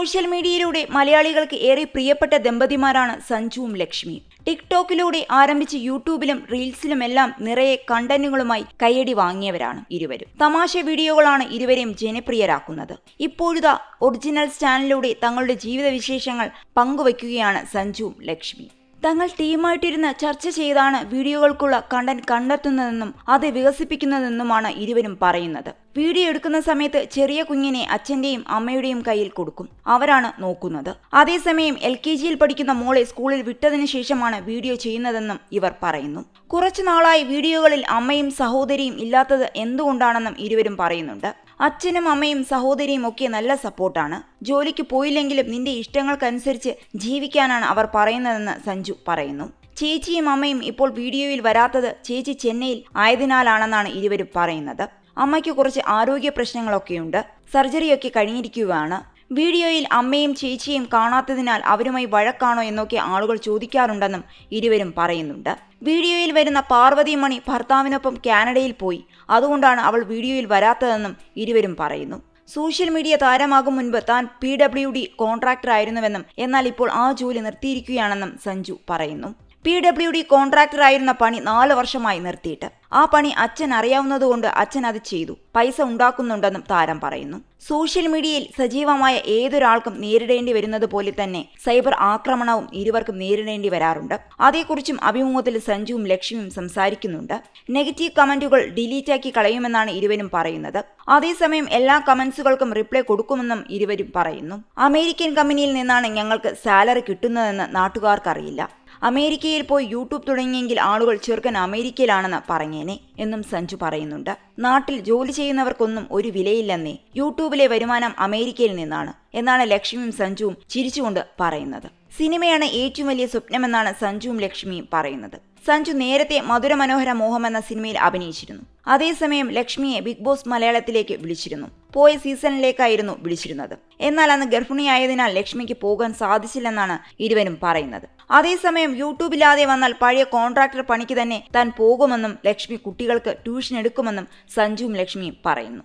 Social മീഡിയയിലൂടെ മലയാളികൾക്ക് ഏറെ പ്രിയപ്പെട്ട ദമ്പതിമാരാണ് സഞ്ജുവും ലക്ഷ്മിയും. ടിക്ടോക്കിലൂടെ ആരംഭിച്ച് യൂട്യൂബിലും റീൽസിലുമെല്ലാം നിറയെ കണ്ടന്റുകളുമായി കയ്യടി വാങ്ങിയവരാണ് ഇരുവരും. തമാശ വീഡിയോകളാണ് ഇരുവരെയും ജനപ്രിയരാക്കുന്നത്. ഇപ്പോഴിതാ ഒറിജിനൽ ചാനലിലൂടെ തങ്ങളുടെ ജീവിത വിശേഷങ്ങൾ പങ്കുവയ്ക്കുകയാണ് സഞ്ജുവും ലക്ഷ്മിയും. തങ്ങൾ ടീമായിട്ടിരുന്ന് ചർച്ച ചെയ്താണ് വീഡിയോകൾക്കുള്ള കണ്ടന്റ് കണ്ടെത്തുന്നതെന്നും അത് വികസിപ്പിക്കുന്നതെന്നുമാണ് ഇരുവരും പറയുന്നത്. വീഡിയോ എടുക്കുന്ന സമയത്ത് ചെറിയ കുഞ്ഞിനെ അച്ഛന്റെയും അമ്മയുടെയും കയ്യിൽ കൊടുക്കും. അവരാണ് നോക്കുന്നത്. അതേസമയം എൽ കെ ജിയിൽ പഠിക്കുന്ന മോളെ സ്കൂളിൽ വിട്ടതിനു ശേഷമാണ് വീഡിയോ ചെയ്യുന്നതെന്നും ഇവർ പറയുന്നു. കുറച്ചു നാളായി വീഡിയോകളിൽ അമ്മയും സഹോദരിയും ഇല്ലാത്തത് എന്തുകൊണ്ടാണെന്നും ഇരുവരും പറയുന്നുണ്ട്. അച്ഛനും അമ്മയും സഹോദരിയും ഒക്കെ നല്ല സപ്പോർട്ടാണ്. ജോലിക്ക് പോയില്ലെങ്കിലും നിന്റെ ഇഷ്ടങ്ങൾക്കനുസരിച്ച് ജീവിക്കാനാണ് അവർ പറയുന്നതെന്ന് സഞ്ജു പറയുന്നു. ചേച്ചിയും അമ്മയും ഇപ്പോൾ വീഡിയോയിൽ വരാത്തത് ചേച്ചി ചെന്നൈയിൽ ആയതിനാലാണെന്നാണ് ഇരുവരും പറയുന്നത്. അമ്മയ്ക്ക് കുറച്ച് ആരോഗ്യ പ്രശ്നങ്ങളൊക്കെയുണ്ട്. സർജറിയൊക്കെ കഴിഞ്ഞിരിക്കുകയാണ്. വീഡിയോയിൽ അമ്മയും ചേച്ചിയും കാണാത്തതിനാൽ അവരുമായി വഴക്കാണോ എന്നൊക്കെ ആളുകൾ ചോദിക്കാറുണ്ടെന്നും ഇരുവരും പറയുന്നുണ്ട്. വീഡിയോയിൽ വരുന്ന പാർവതി മണി ഭർത്താവിനൊപ്പം കാനഡയിൽ പോയി. അതുകൊണ്ടാണ് അവൾ വീഡിയോയിൽ വരാത്തതെന്നും ഇരുവരും പറയുന്നു. സോഷ്യൽ മീഡിയ താരമാകും മുൻപ് താൻ പി ഡബ്ല്യു ഡി കോൺട്രാക്ടർ ആയിരുന്നുവെന്നും എന്നാൽ ഇപ്പോൾ ആ ജോലി നിർത്തിയിരിക്കുകയാണെന്നും സഞ്ജു പറയുന്നു. പി ഡബ്ല്യു ഡി കോൺട്രാക്ടർ ആയിരുന്ന പണി നാല് വർഷമായി നിർത്തിയിട്ട്. ആ പണി അച്ഛൻ അറിയാവുന്നതുകൊണ്ട് അച്ഛൻ അത് ചെയ്തു. പൈസ ഉണ്ടാക്കുന്നുണ്ടെന്നും താരം പറയുന്നു. സോഷ്യൽ മീഡിയയിൽ സജീവമായ ഏതൊരാൾക്കും നേരിടേണ്ടി വരുന്നത് പോലെ തന്നെ സൈബർ ആക്രമണവും ഇരുവർക്കും നേരിടേണ്ടി വരാറുണ്ട്. അതേക്കുറിച്ചും അഭിമുഖത്തിൽ സഞ്ജുവും ലക്ഷ്മിയും സംസാരിക്കുന്നുണ്ട്. നെഗറ്റീവ് കമന്റുകൾ ഡിലീറ്റാക്കി കളയുമെന്നാണ് ഇരുവരും പറയുന്നത്. അതേസമയം എല്ലാ കമന്റ്സുകൾക്കും റിപ്ലൈ കൊടുക്കുമെന്നും ഇരുവരും പറയുന്നു. അമേരിക്കൻ കമ്പനിയിൽ നിന്നാണ് ഞങ്ങൾക്ക് സാലറി കിട്ടുന്നതെന്ന് നാട്ടുകാർക്കറിയില്ല. അമേരിക്കയിൽ പോയി യൂട്യൂബ് തുടങ്ങിയെങ്കിൽ ആളുകൾ ചെറുക്കൻ അമേരിക്കയിലാണെന്ന് പറഞ്ഞേനെ എന്നും സഞ്ജു പറയുന്നുണ്ട്. നാട്ടിൽ ജോലി ചെയ്യുന്നവർക്കൊന്നും ഒരു വിലയില്ലെന്നേ യൂട്യൂബിലെ വരുമാനം അമേരിക്കയിൽ നിന്നാണ് എന്നാണ് ലക്ഷ്മിയും സഞ്ജുവും ചിരിച്ചുകൊണ്ട് പറയുന്നത്. സിനിമയാണ് ഏറ്റവും വലിയ സ്വപ്നമെന്നാണ് സഞ്ജുവും ലക്ഷ്മിയും പറയുന്നത്. സഞ്ജു നേരത്തെ മധുരമനോഹര മോഹം എന്ന സിനിമയിൽ അഭിനയിച്ചിരുന്നു. അതേസമയം ലക്ഷ്മിയെ ബിഗ് ബോസ് മലയാളത്തിലേക്ക് വിളിച്ചിരുന്നു. പോയ സീസണിലേക്കായിരുന്നു വിളിച്ചിരുന്നത്. എന്നാൽ അന്ന് ഗർഭിണിയായതിനാൽ ലക്ഷ്മിക്ക് പോകാൻ സാധിച്ചില്ലെന്നാണ് ഇരുവരും പറയുന്നത്. അതേസമയം യൂട്യൂബില്ലാതെ വന്നാൽ പഴയ കോൺട്രാക്ടർ പണിക്ക് തന്നെ താൻ പോകുമെന്നും ലക്ഷ്മി കുട്ടികൾക്ക് ട്യൂഷൻ എടുക്കുമെന്നും സഞ്ജുവും ലക്ഷ്മിയും പറയുന്നു.